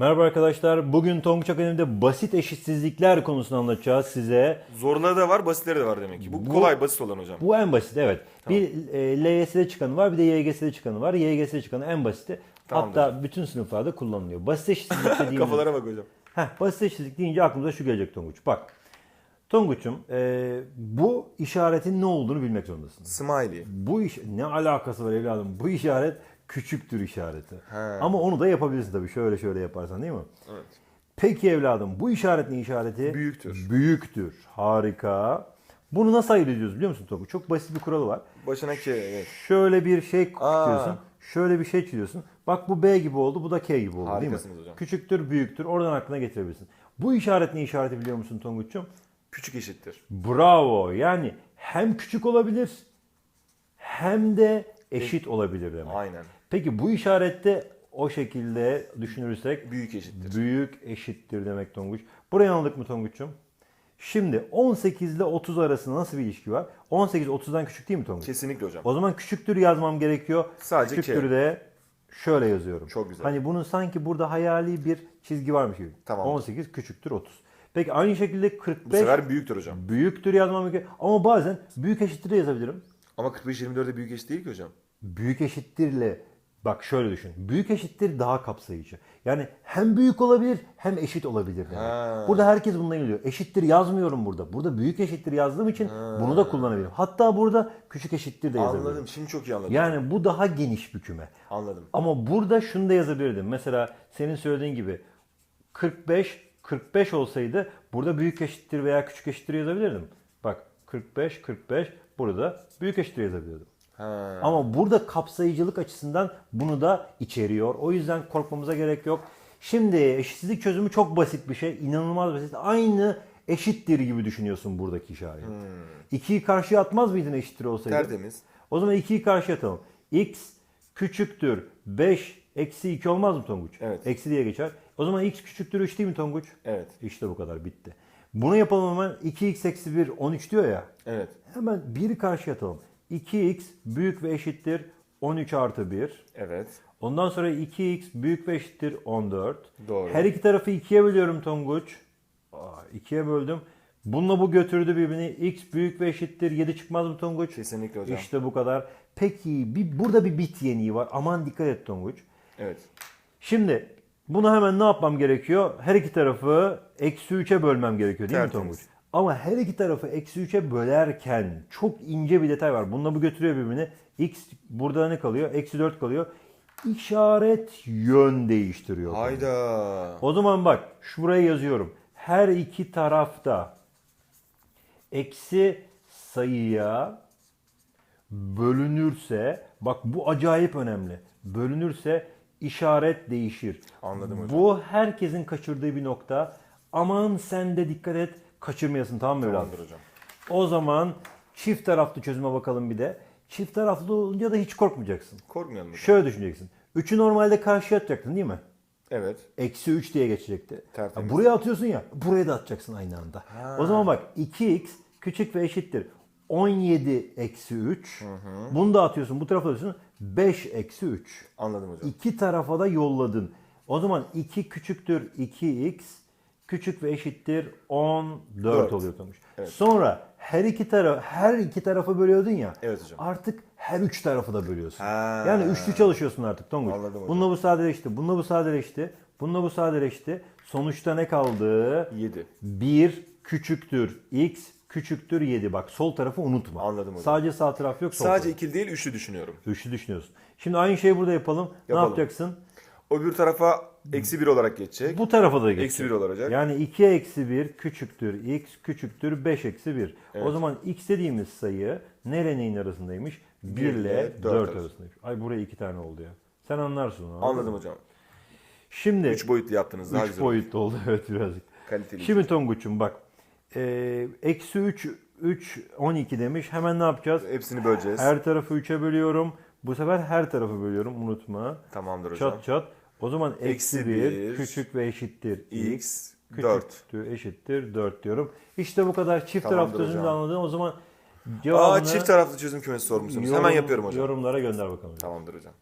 Merhaba arkadaşlar. Bugün Tonguç Akademi'de basit eşitsizlikler konusunu anlatacağız size. Zorları da var, basitleri de var demek ki. Bu, Bu- kolay, basit olan hocam. Bu en basit evet. Bir e, LYS'de çıkanı var bir de YGS'de çıkanı var. YGS'de çıkanı en basiti. Tamamdır. Hatta bütün sınıflarda kullanılıyor. Basit eşitsizlik dediğimiz... Kafalara bak hocam. Heh, basit eşitsizlik deyince aklımıza şu gelecek Tonguç. Bak Tonguç'um e, bu işaretin ne olduğunu bilmek zorundasın. Smiley. Bu iş ne alakası var evladım? Bu işaret küçüktür işareti. He. Ama onu da yapabilirsin tabii. Şöyle şöyle yaparsan değil mi? Evet. Peki evladım bu işaret ne işareti? Büyüktür. Büyüktür. Harika. Bunu nasıl ayırt ediyoruz biliyor musun Topu? Çok basit bir kuralı var. Başına K, evet. Şöyle bir şey çiziyorsun. Şöyle bir şey çiziyorsun. Bak bu B gibi oldu, bu da K gibi oldu değil mi? Hocam. Küçüktür, büyüktür. Oradan aklına getirebilirsin. Bu işaret ne işareti biliyor musun Tonguç'um? Küçük eşittir. Bravo. Yani hem küçük olabilir hem de eşit olabilir demek. Aynen. Peki bu işarette o şekilde düşünürsek Büyük eşittir. büyük eşittir demek Tonguç. Buraya anladık mı Tonguç'um? Şimdi 18 ile 30 arasında nasıl bir ilişki var? 18 30'dan küçük değil mi Tonguç? Kesinlikle hocam. O zaman küçüktür yazmam gerekiyor. Sadece küçüktür K. de şöyle yazıyorum. Çok güzel. Hani bunun sanki burada hayali bir çizgi varmış gibi. Tamam. 18 küçüktür 30. Peki aynı şekilde Bu 45 sefer büyüktür hocam. büyüktür yazmam gerekiyor. Ama bazen büyük eşittir de yazabilirim. Ama 45-24'de büyük eşit değil ki hocam. Büyük eşittirle bak şöyle düşün. Büyük eşittir daha kapsayıcı. Yani hem büyük olabilir hem eşit olabilir. Ha. Burada herkes bundan geliyor. Eşittir yazmıyorum burada. Burada büyük eşittir yazdığım için bunu da kullanabilirim. Hatta burada küçük eşittir de yazabilirim. Anladım. Şimdi çok iyi anladım. Yani bu daha geniş bir küme. Anladım. Ama burada şunu da yazabilirdim. Mesela senin söylediğin gibi 45 45 olsaydı burada büyük eşittir veya küçük eşittir yazabilirdim. Bak 45 45 burada büyük eşittir yazabilirdim. Ha. Ama burada kapsayıcılık açısından bunu da içeriyor. O yüzden korkmamıza gerek yok. Şimdi eşitsizlik çözümü çok basit bir şey. inanılmaz basit. Aynı eşittir gibi düşünüyorsun buradaki işareti. Hmm. 2'yi karşıya atmaz mıydın eşittir olsaydı? Tertemiz. O zaman 2'yi karşıya atalım. x küçüktür 5 eksi 2 olmaz mı Tonguç? Evet. Eksi diye geçer. O zaman x küçüktür 3 değil mi Tonguç? Evet. İşte bu kadar bitti. Bunu yapalım hemen. 2x eksi 1 13 diyor ya. Evet. Hemen 1'i karşıya atalım. 2x büyük ve eşittir 13 artı 1. Evet. Ondan sonra 2x büyük ve eşittir 14. Doğru. Her iki tarafı 2'ye bölüyorum Tonguç. Aa, 2'ye böldüm. Bununla bu götürdü birbirini. x büyük ve eşittir 7 çıkmaz mı Tonguç? Kesinlikle hocam. İşte bu kadar. Peki bir, burada bir bit yeniği var. Aman dikkat et Tonguç. Evet. Şimdi bunu hemen ne yapmam gerekiyor? Her iki tarafı eksi 3'e bölmem gerekiyor değil mi Tertemiz. Tonguç? Ama her iki tarafı eksi 3'e bölerken çok ince bir detay var. Bununla bu götürüyor birbirini. X burada ne kalıyor? Eksi 4 kalıyor. İşaret yön değiştiriyor. Hayda. O zaman bak şuraya yazıyorum. Her iki tarafta eksi sayıya bölünürse bak bu acayip önemli. Bölünürse işaret değişir. Anladım hocam. Bu herkesin kaçırdığı bir nokta. Aman sen de dikkat et kaçırmayasın tamam mı evladım? Tamamdır hocam. O zaman çift taraflı çözüme bakalım bir de. Çift taraflı olunca da hiç korkmayacaksın. Korkmayalım hocam. Şöyle düşüneceksin. 3'ü normalde karşıya atacaktın değil mi? Evet. Eksi 3 diye geçecekti. Tertemiz. Ya Buraya atıyorsun ya, buraya da atacaksın aynı anda. O zaman bak 2x küçük ve eşittir. 17 eksi 3. Bunu da atıyorsun, bu tarafa atıyorsun. 5 eksi 3. Anladım hocam. İki tarafa da yolladın. O zaman 2 küçüktür 2x küçük ve eşittir 14 Dört. oluyor Tomuş. Evet. Sonra her iki taraf her iki tarafı bölüyordun ya. Evet hocam. Artık her üç tarafı da bölüyorsun. Ha. Yani üçlü çalışıyorsun artık Tonguç. Anladım hocam. Bununla bu sadeleşti. Bununla bu sadeleşti. Bununla bu sadeleşti. Sonuçta ne kaldı? 7. 1 küçüktür x küçüktür 7. Bak sol tarafı unutma. Anladım hocam. Sadece sağ taraf yok. Sol Sadece taraf. ikili değil, üçlü düşünüyorum. Üçlü düşünüyorsun. Şimdi aynı şeyi burada yapalım. Ne Yapalım. yapacaksın? Öbür tarafa eksi 1 olarak geçecek. Bu tarafa da geçecek. Eksi bir olacak. Yani 2 eksi 1 küçüktür x küçüktür 5 eksi 1. O Evet. zaman x dediğimiz sayı nere neyin arasındaymış? 1 Bir ile ile 4 dört arasındaymış. Ay buraya 2 tane oldu ya. Sen anlarsın onu. Anladım mı? hocam. Şimdi 3 boyutlu yaptınız. Daha 3 güzel. oldu. boyutlu oldu evet birazcık. Kaliteli. Şimdi Tonguç'um bak. Ee, Eksi 3 3 12 demiş. Hemen ne yapacağız? Hepsini böleceğiz. Her tarafı 3'e bölüyorum. Bu sefer her tarafı bölüyorum unutma. Tamamdır hocam. Çat çat. O zaman eksi Eksi 1 bir, küçük ve eşittir X 4. küçüktür eşittir 4 diyorum. İşte bu kadar çift Tamamdır taraflı çözümü de hocam. anladım. O zaman Aa cevabını çift taraflı çözüm kümesi sormuşsunuz. yorum- Hemen yapıyorum hocam. Yorumlara gönder bakalım. Tamamdır hocam.